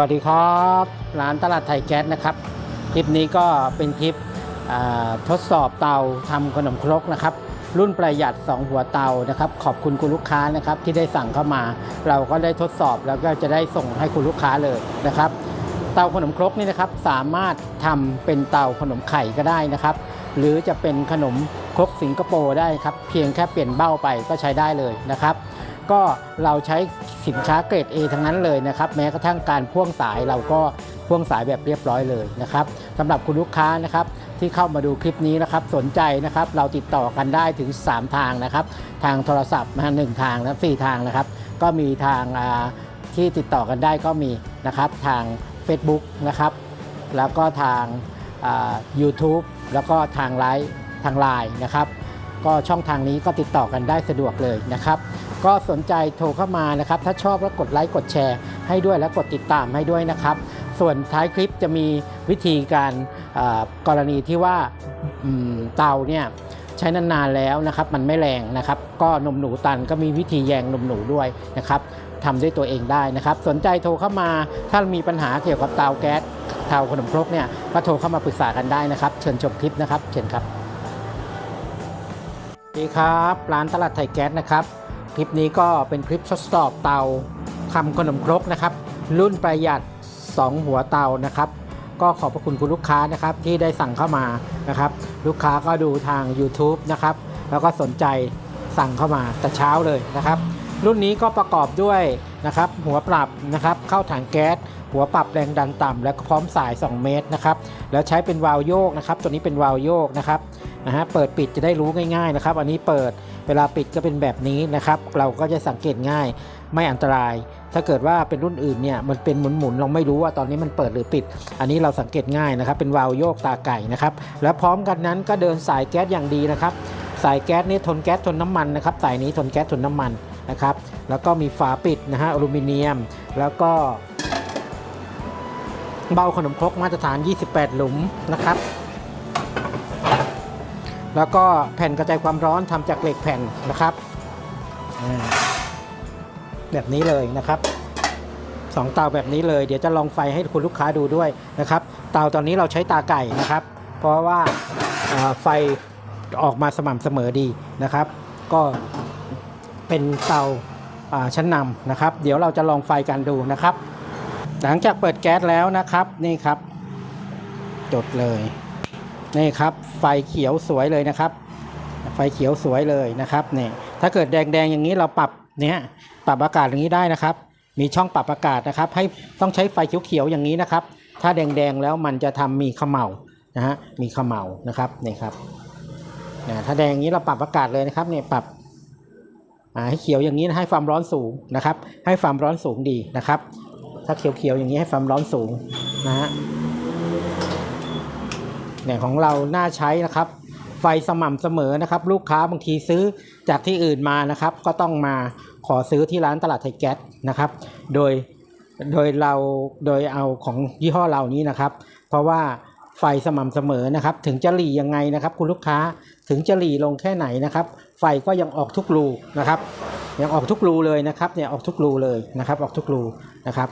วัสดีครับร้านตลาดไทยแก๊สนะครับ คลิปนี้ก็เป็นคลิปทดสอบเตาทำขนมครกนะครับ รุ่นประหยัด 2 หัวเตานะครับ ขอบคุณคุณลูกค้านะครับ ที่ได้สั่งเข้ามา เราก็ได้ทดสอบแล้วก็จะได้ส่งให้คุณลูกค้าเลยนะครับ เตาขนมครกนี่นะครับ สามารถทำเป็นเตาขนมไข่ก็ได้นะครับ หรือจะเป็นขนมครกสิงคโปร์ได้ครับ เพียงแค่เปลี่ยนเบ้าไปก็ใช้ได้เลยนะครับ ก็เราใช้สินค้าเกรด A ทั้งนั้นเลยนะครับ แม้กระทั่งการพ่วงสายเราก็พ่วงสายแบบเรียบร้อยเลยนะครับสำหรับคุณลูกค้านะครับที่เข้ามาดูคลิปนี้นะครับสนใจนะครับเราติดต่อกันได้ถึง 3 ทางนะครับ ทางโทรศัพท์นะหนึ่งทางนะสี่ทางนะครับ ก็มีทางที่ติดต่อกันได้ก็มีนะครับทาง Facebook นะครับแล้วก็ทางอ่า YouTube แล้วก็ทางไลน์ทางไลน์นะครับ ก็ช่องทางนี้ก็ติดต่อกันได้สะดวกเลยนะครับ ก็สนใจโทรเข้ามานะครับ ถ้าชอบแล้วกดไลค์กดแชร์ให้ด้วยและกดติดตามให้ด้วยนะครับ ส่วนท้ายคลิปจะมีวิธีการกรณีที่ว่าเตาเนี่ยใช้นานๆแล้วนะครับ มันไม่แรงนะครับ ก็นมหนูตันก็มีวิธีแยงนมหนูด้วยนะครับทำด้วยตัวเองได้นะครับ สนใจโทรเข้ามาถ้ามีปัญหาเกี่ยวกับเตาแก๊สเตาขนมครกเนี่ยก็โทรเข้ามาปรึกษากันได้นะครับ เชิญชมคลิปนะครับ เชิญครับสวัสดีครับ ร้านตลาดไทยแก๊สนะครับ คลิปนี้ก็เป็นคลิปทดสอบเตาทำขนมครกนะครับ รุ่นประหยัด 2 หัวเตานะครับ ก็ขอบพระคุณคุณลูกค้านะครับที่ได้สั่งเข้ามานะครับ ลูกค้าก็ดูทาง YouTube นะครับ แล้วก็สนใจสั่งเข้ามาแต่เช้าเลยนะครับ รุ่นนี้ก็ประกอบด้วยนะครับ หัวปรับนะครับ เข้าถังแก๊ส หัวปรับแรงดันต่ำและก็พร้อมสาย 2 เมตรนะครับ แล้วใช้เป็นวาล์วโยกนะครับ ตัวนี้เป็นวาล์วโยกนะครับ นะฮะเปิดปิดจะได้รู้ง่ายๆนะครับ อันนี้เปิดเวลาปิดก็เป็นแบบนี้นะครับ เราก็จะสังเกตง่ายไม่อันตราย ถ้าเกิดว่าเป็นรุ่นอื่นเนี่ยมันเป็นหมุนๆเราไม่รู้ว่าตอนนี้มันเปิดหรือปิด อันนี้เราสังเกตง่ายนะครับ เป็นวาล์วโยกตาไก่นะครับ แล้วพร้อมกันนั้นก็เดินสายแก๊สอย่างดีนะครับ สายแก๊สนี่ทนแก๊สทนน้ำมันนะครับสายนี้ทนแก๊สทนน้ำมันนะครับ แล้วก็มีฝาปิดนะฮะอลูมิเนียม แล้วก็เบาขนมครกมาตรฐาน 28 หลุมนะครับ แล้วก็แผ่นกระจายความร้อนทำจากเหล็กแผ่นนะครับ แบบนี้เลยนะครับสองเตาแบบนี้เลยเดี๋ยวจะลองไฟให้คุณลูกค้าดูด้วยนะครับ เตาตอนนี้เราใช้ตาไก่นะครับ เพราะว่าาไฟออกมาสม่ำเสมอดีนะครับ ก็เป็นเตาาชั้นนำนะครับ เดี๋ยวเราจะลองไฟกันดูนะครับ หลังจากเปิดแก๊สแล้วนะครับนี่ครับ จดเลย นี่ครับไฟเขียวสวยเลยนะครับ ไฟเขียวสวยเลยนะครับนี่ถ้าเกิดแดงๆอย่างนี้เราปรับเนี่ยปรับอากาศอย่างนี้ได้นะครับ มีช่องปรับอากาศนะครับ ให้ต้องใช้ไฟเขียวๆอย่างนี้นะครับ ถ้าแดงๆแล้วมันจะทำมีเขมเหลานะฮะมีเขมเหลานะครับนี่ครับนะถ้าแดงอย่างนี้เราปรับอากาศเลยนะครับเนี่ยปรับให้เขียวอย่างนี้ให้ความร้อนสูงนะครับ ให้ความร้อนสูงดีนะครับ ถ้าเขียวๆอย่างนี้ให้ความร้อนสูงนะฮะ เนี่ยของเราน่าใช้นะครับ ไฟสม่ำเสมอนะครับ ลูกค้าบางทีซื้อจากที่อื่นมานะครับ ก็ต้องมาขอซื้อที่ร้านตลาดไทยแก๊สนะครับ โดยโดยเราโดยเอาของยี่ห้อเรานี้นะครับ เพราะว่าไฟสม่ำเสมอนะครับ ถึงจะหลียังไงนะครับ คุณลูกค้าถึงจะหลีลงแค่ไหนนะครับ ไฟก็ยังออกทุกรูนะครับ ยังออกทุกรูเลยนะครับเนี่ยออกทุกรูเลยนะครับ ออกทุกรูนะครับ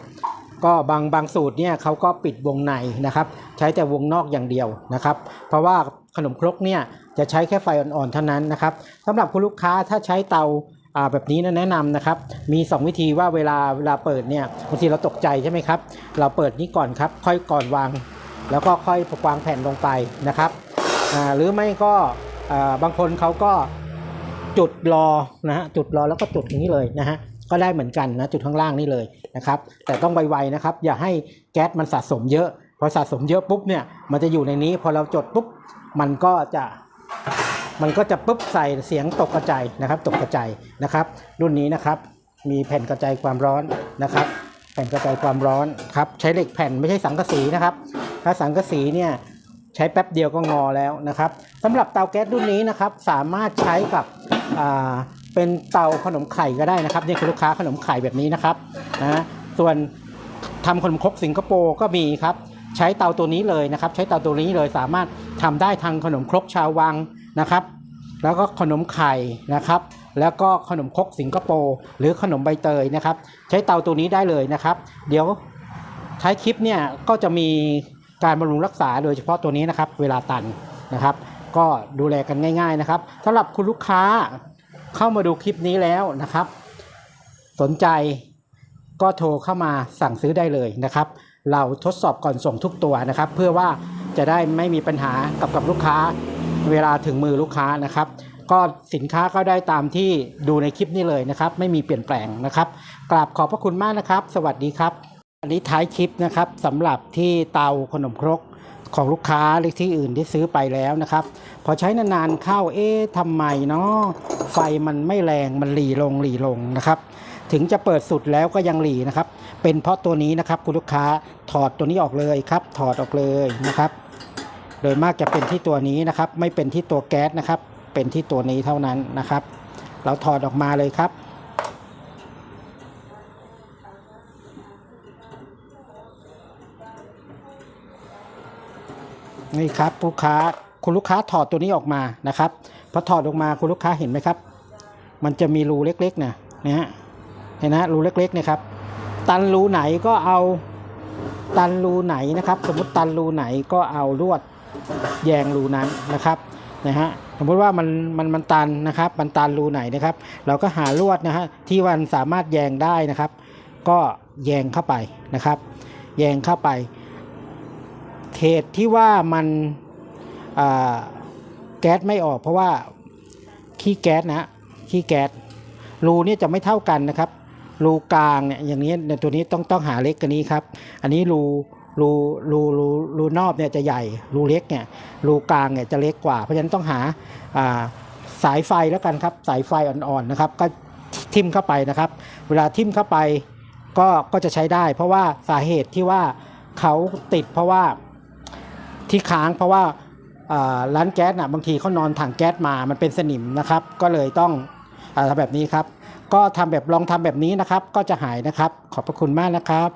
ก็บางบางสูตรเนี่ยเขาก็ปิดวงในนะครับ ใช้แต่วงนอกอย่างเดียวนะครับ เพราะว่าขนมครกเนี่ยจะใช้แค่ไฟอ่อนๆเท่านั้นนะครับสำหรับคุณลูกค้าถ้าใช้เตาแบบนี้นะแนะนำนะครับ มี 2 วิธีว่าเวลาเวลาเปิดเนี่ยบางทีเราตกใจใช่ไหมครับ เราเปิดนี้ก่อนครับ ค่อยก่อนวาง แล้วก็ค่อยวางแผ่นลงไปนะครับหรือไม่ก็บางคนเขาก็จุดรอนะฮะจุดรอแล้วก็จุดอย่างนี้เลยนะฮะก็ได้เหมือนกันนะจุดข้างล่างนี่เลย นะครับ แต่ต้องไวๆนะครับ อย่าให้แก๊สมันสะสมเยอะ พอสะสมเยอะปุ๊บเนี่ย มันจะอยู่ในนี้ พอเราจดปุ๊บ มันก็จะ มันก็จะปุ๊บใส่เสียงตกกระจายนะครับ ตกกระจายนะครับ รุ่นนี้นะครับ มีแผ่นกระจายความร้อนนะครับ แผ่นกระจายความร้อนครับ ใช้เหล็กแผ่นไม่ใช่สังกะสีนะครับ ถ้าสังกะสีเนี่ยใช้แป๊บเดียวก็งอแล้วนะครับสำหรับเตาแก๊สรุ่นนี้นะครับ สามารถใช้กับ เป็นเตาขนมไข่ก็ได้นะครับนี่คือลูกค้าขนมไข่แบบนี้นะครับนะส่วนทำขนมครกสิงคโปร์ก็มีครับใช้เตาตัวนี้เลยนะครับ ใช้เตาตัวนี้เลยสามารถทำได้ทางขนมครกชาววังนะครับ แล้วก็ขนมไข่นะครับ แล้วก็ขนมครกสิงคโปร์หรือขนมใบเตยนะครับ ใช้เตาตัวนี้ได้เลยนะครับ เดี๋ยวท้ายคลิปเนี่ยก็จะมีการบำรุงรักษาโดยเฉพาะตัวนี้นะครับ เวลาตันนะครับ ก็ดูแลกันง่าย ๆนะครับสำหรับคุณลูกค้า เข้ามาดูคลิปนี้แล้วนะครับ สนใจก็โทรเข้ามาสั่งซื้อได้เลยนะครับ เราทดสอบก่อนส่งทุกตัวนะครับ เพื่อว่าจะได้ไม่มีปัญหากับกับลูกค้า เวลาถึงมือลูกค้านะครับ ก็สินค้าก็ได้ตามที่ดูในคลิปนี้เลยนะครับ ไม่มีเปลี่ยนแปลงนะครับกราบขอบพระคุณมากนะครับ สวัสดีครับ อันนี้ท้ายคลิปนะครับสำหรับที่เตาขนมครก ของลูกค้าหรือที่อื่นที่ซื้อไปแล้วนะครับ พอใช้นานๆเข้าเอ๊ะทำไมเนาะไฟมันไม่แรงมันหลีลงหลีลงนะครับ ถึงจะเปิดสุดแล้วก็ยังหลีนะครับ เป็นเพราะตัวนี้นะครับคุณลูกค้าถอดตัวนี้ออกเลยครับ ถอดออกเลยนะครับ โดยมากจะเป็นที่ตัวนี้นะครับ ไม่เป็นที่ตัวแก๊สนะครับ เป็นที่ตัวนี้เท่านั้นนะครับ เราถอดออกมาเลยครับ นี่ครับลูกค้าคุณลูกค้าถอดตัวนี้ออกมานะครับพอถอดออกมาคุณลูกค้าเห็นไหมครับ มันจะมีรูเล็กๆนะนะฮะเห็นนะฮะรูเล็กๆนะครับ ตันรูไหนก็เอาตันรูไหนนะครับ สมมติตันรูไหนก็เอาลวดแยงรูนั้นนะครับนะฮะสมมติว่ามันมันมันตันนะครับมันตันรูไหนนะครับ เราก็หาลวดนะฮะที่มันสามารถแยงได้นะครับ ก็แยงเข้าไปนะครับ แยงเข้าไป เขตที่ว่ามันแก๊สไม่ออก เพราะว่าขี้แก๊สนะขี้แก๊สรูนี่จะไม่เท่ากันนะครับรูกลางเนี่ยอย่างนี้ในตัวนี้ต้องต้องหาเล็กกว่านี้ครับ อันนี้รูรูรูรูรูนอกเนี่ยจะใหญ่รูเล็กเนี่ยรูกลางเนี่ยจะเล็กกว่า เพราะฉะนั้นต้องหาอ่าสายไฟแล้วกันครับ สายไฟอ่อนๆนะครับ ก็ทิ่มเข้าไปนะครับ เวลาทิ่มเข้าไปก็ก็จะใช้ได้ เพราะว่าสาเหตุที่ว่าเขาติดเพราะว่า ที่ค้างเพราะว่าร้านแก๊สนะบางทีเขานอนถังแก๊สมามันเป็นสนิมนะครับ ก็เลยต้องอทำแบบนี้ครับ ก็ทำแบบลองทำแบบนี้นะครับ ก็จะหายนะครับ ขอบพระคุณมากนะครับ